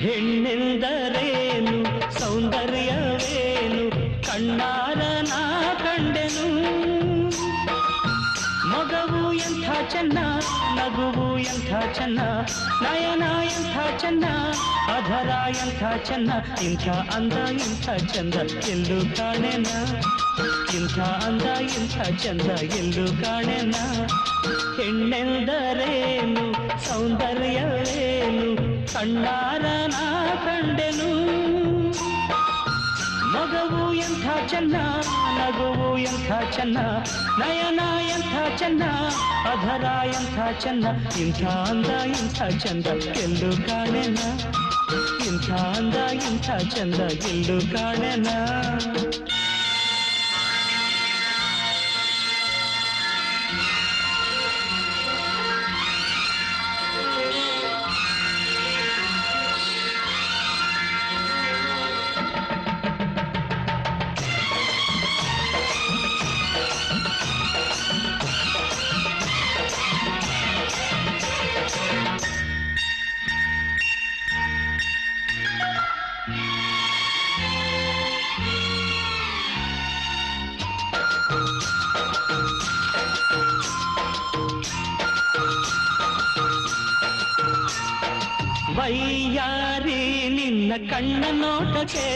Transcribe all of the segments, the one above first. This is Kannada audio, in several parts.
ಹೆಣ್ಣೆಂದರೇನು? ಸೌಂದರ್ಯವೇನು? ಕಣ್ಣಾರನ ಕಂಡೆನು. ಮಗವು ಎಂಥ ಚೆನ್ನ ನಗುವು ಎಂಥ ಚೆನ್ನ, ನಯನ ಎಂಥ ಚೆನ್ನ, ಅಧರ ಎಂಥ ಚೆನ್ನ, ಇಂಥ ಅಂದ ಇಂಥ ಚಂದ ಎಲ್ಲೂ ಕಾಣೆನ. ಇಂಥ ಅಂದ ಇಂಥ ಚಂದ ಎಲ್ಲೂ ಕಾಣೆನ. ಹೆಣ್ಣೆಂದರೇನು? ಸೌಂದರ್ಯವೇನು? ಕಣ್ಣಾರ ನಾ ಕಂಡೆನು. ಮಗವು ಎಂಥ ಚೆನ್ನ, ನಗುವು ಎಂಥ ಚೆನ್ನ, ನಯನ ಎಂಥ ಚೆನ್ನ, ಅಧರ ಎಂಥ ಚೆನ್ನ, ಇಂಥ ಅಂದ, ಇಂಥ ಚಂದ ಎಲ್ಲೂ ಕಾಣೆನ. ಇಂಥ ಅಂದ, ಇಂಥ ಚಂದ ಎಲ್ಲೂ ಕಾಣೆನ. ವೈಯಾರಿ ನಿನ್ನ ಕಣ್ಣ ನೋಟಕ್ಕೆ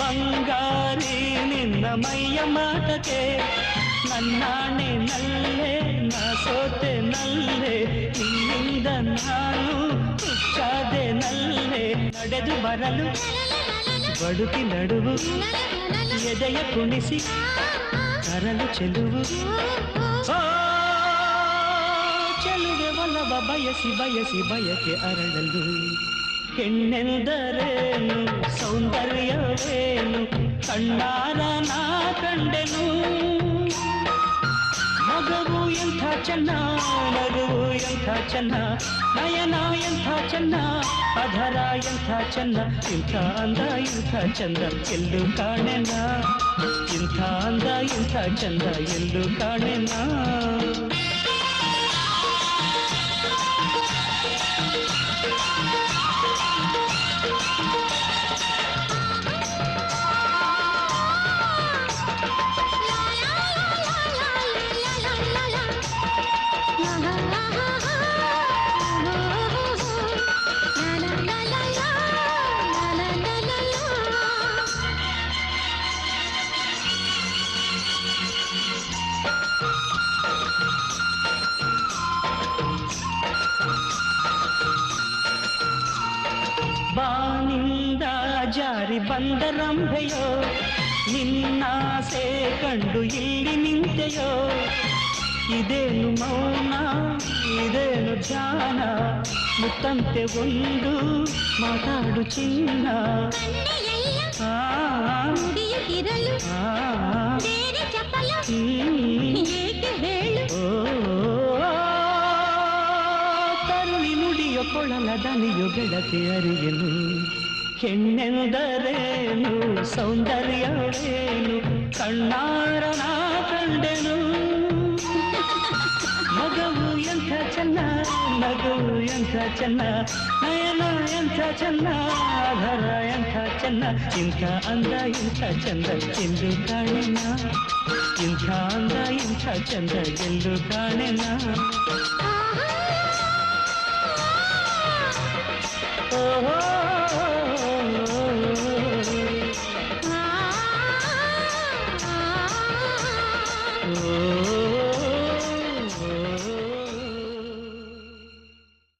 ಬಂಗಾರಿ ನಿನ್ನ ಮೈಯ ಮಾಟಕ್ಕೆ ನನ್ನಾಣೆ ನಲ್ಲೇ ನಾ ಸೋತೆ ನಲ್ಲೇ ನಿನ್ನಿಂದ ನಾನು ಹುಚ್ಚಾದೆ ನಲ್ಲೇ ನಡೆದು ಬರಲು ಬಡುಕಿ ನಡುವು ಎದೆಯ ಕುಣಿಸಿ ಕರಲು ಚೆಲುವು ಬಯಸಿ ಬಯಸಿ ಬಯಕೆ ಅರಳಲು. ಹೆಣ್ಣೆಂದರೇನು ಸೌಂದರ್ಯವೇನು? ಕಣ್ಣಾರ ನಾ ಕಂಡೆನು. ಮಗವು ಎಂಥ ಚೆನ್ನ ನಗುವು ಎಂಥ ಚೆನ್ನ, ನಯನ ಎಂಥ ಚೆನ್ನ, ಅಧರ ಎಂಥ ಚೆನ್ನ, ಇಂಥ ಅಂದ ಇಂಥ ಚಂದ, ಎಲ್ಲೂ ಕಾಣೆನ? ಇಂಥ ಅಂದ ಇಂಥ ಚಂದ, ಎಲ್ಲೂ ಕಾಣೆನ? ಬಾನಿಂದ ಜಾರಿ ಬಂದ ರಂಭೆಯೋ ನಿನ್ನಾಸೆ ಕಂಡು ಇಲ್ಲಿ ನಿಂತೆಯೋ ಇದೇನು ಮೌನ ಇದೇನು ಧ್ಯಾನ ಮುತ್ತಂತೆ ಒಂದು ಮಾತಾಡು ಚಿನ್ನ ಆ, ಕೊಳಲ ದನಿಯು ಬೆಳಕೆ ಅರಿಯಲು. ಹೆಣ್ಣೆಂದರೇನು? ಸೌಂದರ್ಯವೇನು? ಕಣ್ಣಾರ ನಾ ಕಂಡೆನು. ಮಗವು ಎಂಥ ಚೆನ್ನ? ಮಗವು ಎಂಥ ಚೆನ್ನ? ನಯನ ಎಂಥ ಚೆನ್ನ? ಆಧಾರ ಎಂಥ ಚೆನ್ನ? ಇಂಥ ಅಂದ, ಇಂಥ ಚಂದ ಎಂದು ಕಾಣೆನ? ಇಂಥ ಅಂದ, ಇಂಥ ಚಂದ ಎಂದು ಕಾಣೆನ? Oh, oh.